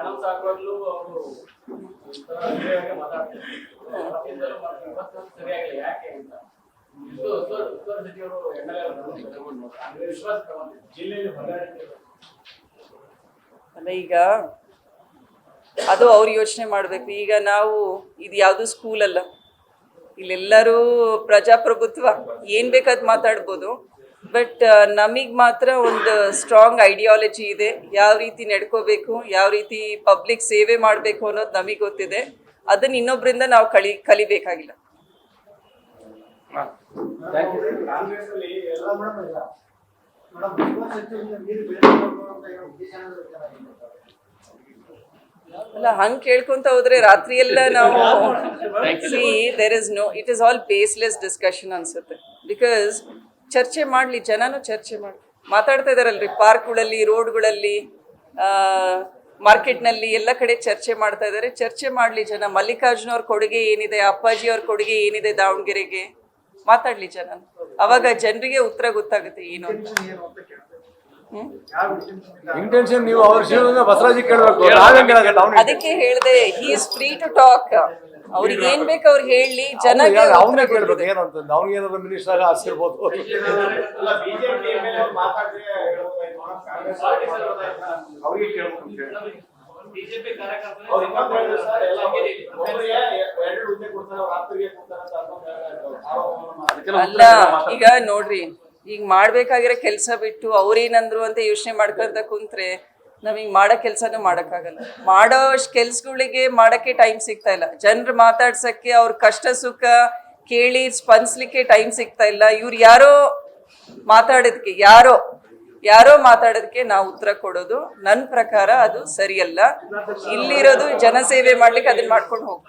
Announce ಆಗುವಾಗ್ಲೂ ಅವರು ಮಾತಾಡ್ತಾರೆ ಸರಿಯಾಗಿಲ್ಲ ಯಾಕೆ ಅಂತ. ಅಲ್ಲ ಈಗ ಅದು ಅವ್ರು ಯೋಚನೆ ಮಾಡಬೇಕು. ಈಗ ನಾವು ಇದು ಯಾವುದು ಸ್ಕೂಲ್ ಅಲ್ಲ. ಇಲ್ಲೆಲ್ಲರೂ ಪ್ರಜಾಪ್ರಭುತ್ವ. ಏನು ಬೇಕಾದ್ ಮಾತಾಡ್ಬೋದು. ಬಟ್ ನಮಗೆ ಮಾತ್ರ ಒಂದು ಸ್ಟ್ರಾಂಗ್ ಐಡಿಯಾಲಜಿ ಇದೆ. ಯಾವ ರೀತಿ ನಡ್ಕೋಬೇಕು ಯಾವ ರೀತಿ ಪಬ್ಲಿಕ್ ಸೇವೆ ಮಾಡಬೇಕು ಅನ್ನೋದು ನಮಗೆ ಗೊತ್ತಿದೆ. ಅದನ್ನ ಇನ್ನೊಬ್ಬರಿಂದ ನಾವು ಕಲಿ ಕಲಿಬೇಕಾಗಿಲ್ಲ? ಅಲ್ಲ ಹಂಗ್ ಕೇಳ್ಕೊಂತ ಹೋದ್ರೆ ರಾತ್ರಿ ಎಲ್ಲ ನಾವು see there is no it is all baseless discussion ಅನ್ಸುತ್ತೆ. ಬಿಕಾಸ್ ಚರ್ಚೆ ಮಾಡಲಿ ಜನನು ಚರ್ಚೆ ಮಾಡಿ ಮಾತಾಡ್ತಾ ಇದಾರಲ್ರಿ ಪಾರ್ಕ್ಗಳಲ್ಲಿ ರೋಡ್ಗಳಲ್ಲಿ ಮಾರ್ಕೆಟ್ನಲ್ಲಿ ಎಲ್ಲ ಕಡೆ ಚರ್ಚೆ ಮಾಡ್ತಾ ಇದ್ದಾರೆ ಚರ್ಚೆ ಮಾಡಲಿ ಜನ ಮಲ್ಲಿಕಾರ್ಜುನ ಅವ್ರ ಕೊಡುಗೆ ಏನಿದೆ ಅಪ್ಪಾಜಿ ಅವ್ರ ಕೊಡುಗೆ ಏನಿದೆ ದಾವಣಗೆರೆಗೆ? ಮಾತಾಡ್ಲಿ ಜನ. ಅವಾಗ ಜನರಿಗೆ ಉತ್ತರ ಗೊತ್ತಾಗುತ್ತೆ ಏನು ಅಂತ. ಇಂಟೆನ್ಷನ್ ನೀವು ಅವ್ರ ಬಸವರಾಜಿ ಕೇಳಬೇಕು. ಅದಕ್ಕೆ ಹೇಳ್ದೆ he is free to talk ಅವ್ರಿಗೆ ಏನ್ ಬೇಕು ಅವ್ರಿಗೆ ಹೇಳಿ ಜನ ಅವನೇ ಕೇಳ್ಬೇಕು ಕೊಡ್ಬೇಕು. ಏನು ಅಂತ ಅವ್ನಿಗೆ ಏನಾದ್ರು ಮಿನಿಸ್ಟರ್ ಅವ್ರು. ಅವ್ರಿಗೆ ಕೇಳ್ಬೇಕು. ಬಿಜೆಪಿ ಅವ್ರು ಅವ್ರ. ಅಲ್ಲ ಈಗ ನೋಡ್ರಿ ಈಗ ಮಾಡ್ಬೇಕಾಗಿರೋ ಕೆಲಸ ಬಿಟ್ಟು ಅವ್ರೇನಂದ್ರು ಅಂತ ಯೋಚನೆ ಮಾಡ್ಕೊಂತ ಕುಂತ್ರೆ ನಮಗ್ ಮಾಡೋ ಕೆಲಸನೂ ಮಾಡೋಕ್ಕಾಗಲ್ಲ. ಮಾಡೋ ಕೆಲ್ಸಗಳಿಗೆ ಮಾಡಕ್ಕೆ ಟೈಮ್ ಸಿಗ್ತಾ ಇಲ್ಲ. ಜನರು ಮಾತಾಡ್ಸಕ್ಕೆ ಅವ್ರ ಕಷ್ಟ ಸುಖ ಕೇಳಿ ಸ್ಪಂದಿಸ್ಲಿಕ್ಕೆ ಟೈಮ್ ಸಿಗ್ತಾ ಇಲ್ಲ. ಇವ್ರು ಯಾರೋ ಮಾತಾಡೋದಕ್ಕೆ ಯಾರೋ ಯಾರೋ ಮಾತಾಡೋದಕ್ಕೆ ನಾವು ಉತ್ತರ ಕೊಡೋದು. ನನ್ನ ಪ್ರಕಾರ ಅದು ಸರಿಯಲ್ಲ. ಇಲ್ಲಿರೋದು ಜನಸೇವೆ ಮಾಡ್ಲಿಕ್ಕೆ ಅದನ್ನ ಮಾಡ್ಕೊಂಡು ಹೋಗ್ತೀವಿ.